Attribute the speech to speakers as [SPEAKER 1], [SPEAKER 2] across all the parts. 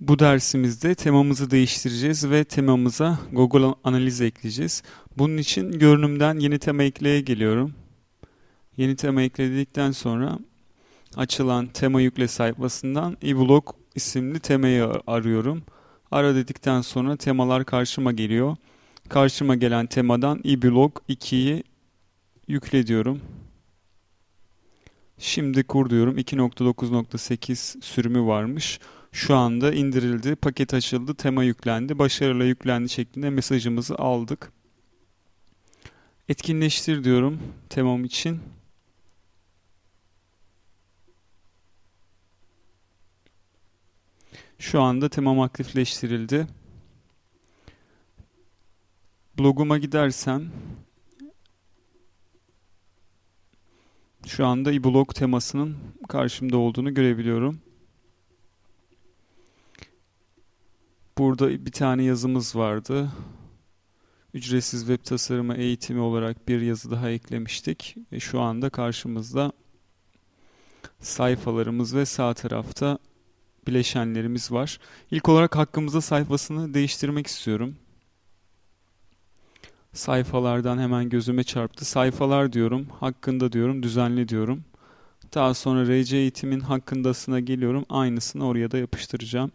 [SPEAKER 1] Bu dersimizde temamızı değiştireceğiz ve temamıza Google Analiz ekleyeceğiz. Bunun için görünümden yeni tema ekleye geliyorum. Yeni tema ekledikten sonra açılan tema yükle sayfasından eBlog isimli temayı arıyorum. Ara dedikten sonra temalar karşıma geliyor. Karşıma gelen temadan eBlog 2'yi yükle diyorum. Şimdi kur diyorum. 2.9.8 sürümü varmış. Şu anda indirildi, paket açıldı, tema yüklendi, başarıyla yüklendi şeklinde mesajımızı aldık. Etkinleştir diyorum temam için. Şu anda temam aktifleştirildi. Bloguma gidersem şu anda e-blog temasının karşımda olduğunu görebiliyorum. Burada bir tane yazımız vardı. Ücretsiz web tasarımı eğitimi olarak bir yazı daha eklemiştik. Ve şu anda karşımızda sayfalarımız ve sağ tarafta bileşenlerimiz var. İlk olarak hakkımızda sayfasını değiştirmek istiyorum. Sayfalardan hemen gözüme çarptı. Sayfalar diyorum, hakkında diyorum, düzenli diyorum. Daha sonra RC eğitimin hakkındasına geliyorum. Aynısını oraya da yapıştıracağım.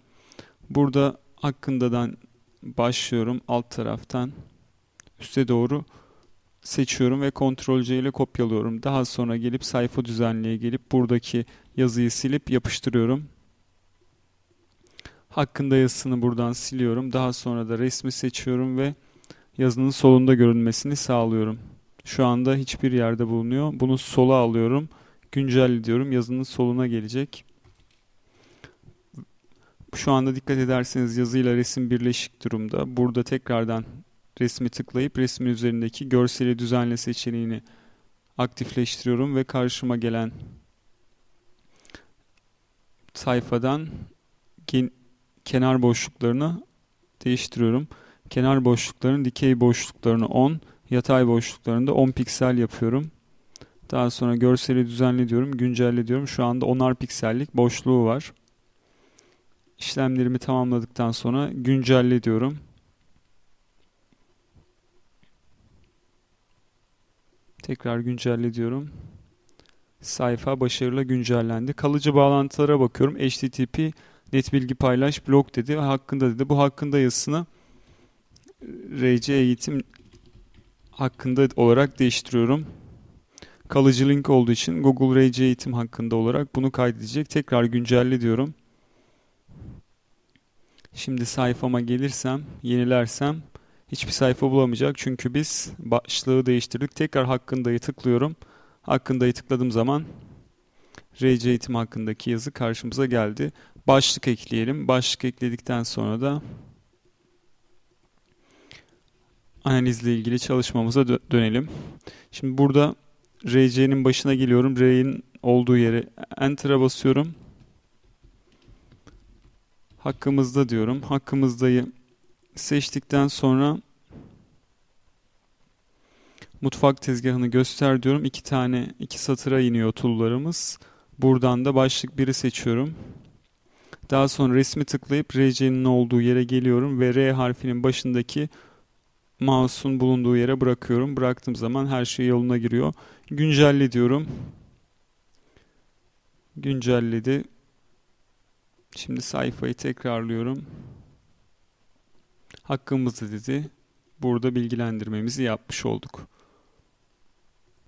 [SPEAKER 1] Burada hakkındadan başlıyorum alt taraftan üste doğru seçiyorum ve Ctrl C ile kopyalıyorum. Daha sonra gelip sayfa düzenliğe gelip buradaki yazıyı silip yapıştırıyorum. Hakkında yazısını buradan siliyorum. Daha sonra da resmi seçiyorum ve yazının solunda görünmesini sağlıyorum. Şu anda hiçbir yerde bulunuyor. Bunu sola alıyorum. Güncel diyorum. Yazının soluna gelecek. Şu anda dikkat ederseniz yazıyla resim birleşik durumda. Burada tekrardan resmi tıklayıp resmin üzerindeki görseli düzenle seçeneğini aktifleştiriyorum ve karşıma gelen sayfadan kenar boşluklarını değiştiriyorum. Kenar boşlukların dikey boşluklarını 10, yatay boşluklarını da 10 piksel yapıyorum. Daha sonra görseli düzenle diyorum, güncelle diyorum. Şu anda 10'ar piksellik boşluğu var. İşlemlerimi tamamladıktan sonra güncelle diyorum. Tekrar güncelle diyorum. Sayfa başarıyla güncellendi. Kalıcı bağlantılara bakıyorum. HTTP net bilgi paylaş blog dedi. Hakkında dedi. Bu hakkında yazısını RC eğitim hakkında olarak değiştiriyorum. Kalıcı link olduğu için Google RC eğitim hakkında olarak bunu kaydedecek. Tekrar güncelle diyorum. Şimdi sayfama gelirsem, yenilersem hiçbir sayfa bulamayacak. Çünkü biz başlığı değiştirdik. Tekrar hakkındayı tıklıyorum. Hakkındayı tıkladığım zaman RC eğitim hakkındaki yazı karşımıza geldi. Başlık ekleyelim. Başlık ekledikten sonra da analizle ilgili çalışmamıza dö dönelim. Şimdi burada RC'nin başına geliyorum. R'nin olduğu yere Enter'a basıyorum. Hakkımızda diyorum. Hakkımızdayı seçtikten sonra mutfak tezgahını göster diyorum. İki tane, iki satıra iniyor tool'larımız. Buradan da başlık biri seçiyorum. Daha sonra resmi tıklayıp RC'nin olduğu yere geliyorum ve R harfinin başındaki mouse'un bulunduğu yere bırakıyorum. Bıraktığım zaman her şey yoluna giriyor. Güncelle diyorum. Güncelledi. Şimdi sayfayı tekrarlıyorum. Hakkımızda dedi. Burada bilgilendirmemizi yapmış olduk.